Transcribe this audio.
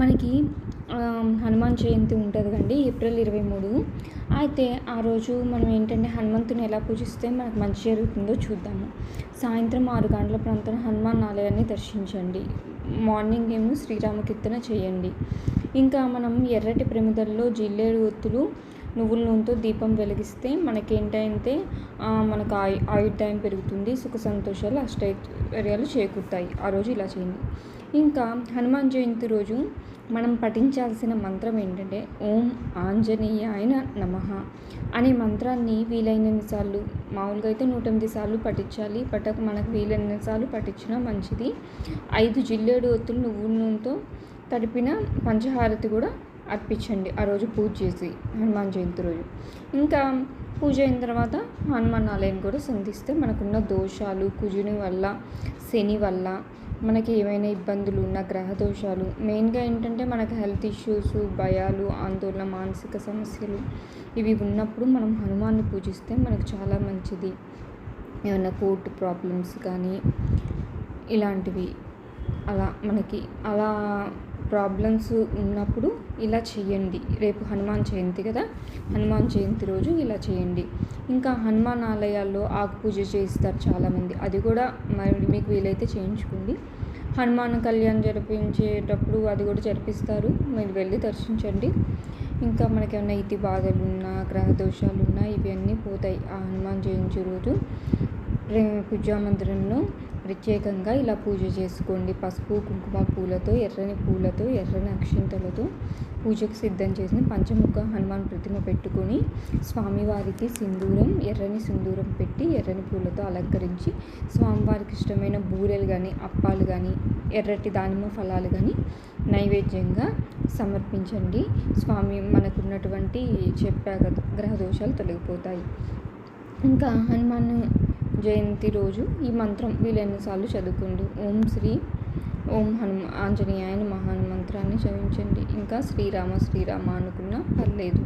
మనకి హనుమాన్ జయంతి ఉంటుంది కండి ఏప్రిల్ ఇరవై మూడు. అయితే ఆ రోజు మనం ఏంటంటే హనుమంతుని ఎలా పూజిస్తే మనకు మంచి జరుగుతుందో చూద్దాము. సాయంత్రం ఆరు గంటల ప్రాంతం హనుమాన్ ఆలయాన్ని దర్శించండి. మార్నింగ్ ఏమో శ్రీరామ కీర్తన చేయండి. ఇంకా మనం ఎర్రటి ప్రమిదల్లో జిల్లేడు ఒత్తులు నువ్వుల నూనెతో దీపం వెలిగిస్తే మనకేంటంటే మనకు ఆయు ఆయుర్దాయం పెరుగుతుంది సుఖ సంతోషాలు అష్టైశ్వర్యాలు చేకూరుతాయి. ఆ రోజు ఇలా చేయండి. ఇంకా హనుమాన్ జయంతి రోజు మనం పఠించాల్సిన మంత్రం ఏంటంటే ఓం ఆంజనేయ ఆయన నమ అనే మంత్రాన్ని వీలైనన్ని సార్లు మామూలుగా అయితే నూట ఎనిమిది సార్లు పఠించాలి పట్టక మనకు వీలైన సార్లు పఠించినా మంచిది. ఐదు జిల్లేడు ఒత్తులు నువ్వుల నూనెతో తడిపిన పంచహారతి కూడా అర్పించండి. ఆ రోజు పూజ చేసి హనుమాన్ జయంతి రోజు. ఇంకా పూజ అయిన తర్వాత హనుమాన్ ఆలయం కూడా సంధిస్తే మనకున్న దోషాలు కుజుని వల్ల శని వల్ల మనకి ఏమైనా ఇబ్బందులు ఉన్న గ్రహ దోషాలు మెయిన్గా ఏంటంటే మనకు హెల్త్ ఇష్యూస్ భయాలు ఆందోళన మానసిక సమస్యలు ఇవి ఉన్నప్పుడు మనం హనుమాన్ని పూజిస్తే మనకు చాలా మంచిది. ఏమైనా కోర్టు ప్రాబ్లమ్స్ కానీ ఇలాంటివి. అలా మనకి అలా ప్రాబ్లమ్స్ ఉన్నప్పుడు ఇలా చేయండి రేపు హనుమాన్ జయంతి కదా? హనుమాన్ జయంతి రోజు ఇలా చేయండి ఇంకా హనుమాన్ ఆలయాల్లో ఆకు పూజ చేస్తారు చాలామంది. అది కూడా మరి మీకు వీలైతే చేయించుకోండి. హనుమాన్ కళ్యాణ్ జరిపించేటప్పుడు అది కూడా జరిపిస్తారు. మీరు వెళ్ళి దర్శించండి. ఇంకా మనకి ఏమైనా ఇతి బాధలు ఉన్నా గ్రహ దోషాలు ఉన్నా ఇవన్నీ పోతాయి. ఆ హనుమాన్ జయంతి రోజు. పూజా మందిరంలో ప్రత్యేకంగా ఇలా పూజ చేసుకోండి. పసుపు కుంకుమ పూలతో ఎర్రని పూలతో ఎర్రని అక్షింతలతో పూజకు సిద్ధం చేసిన పంచముఖ హనుమాన్ ప్రతిమ పెట్టుకొని స్వామివారికి సింధూరం ఎర్రని సింధూరం పెట్టి ఎర్రని పూలతో అలంకరించి స్వామివారికి ఇష్టమైన బూరెలు కానీ అప్పాలు కానీ ఎర్రటి దానిమ్మ ఫలాలు కానీ నైవేద్యంగా సమర్పించండి. స్వామి మనకున్నటువంటి చెప్పాక గ్రహ దోషాలు తొలగిపోతాయి. ఇంకా హనుమాన్ జయంతి రోజు ఈ మంత్రం వీలైనసార్లు చదువుకోండి? ఓం శ్రీ ఓం హనుమ ఆంజనేయాయన మహాన్ మంత్రాన్ని చదివించండి ఇంకా శ్రీరామ శ్రీరామ అనుకున్నా పర్లేదు.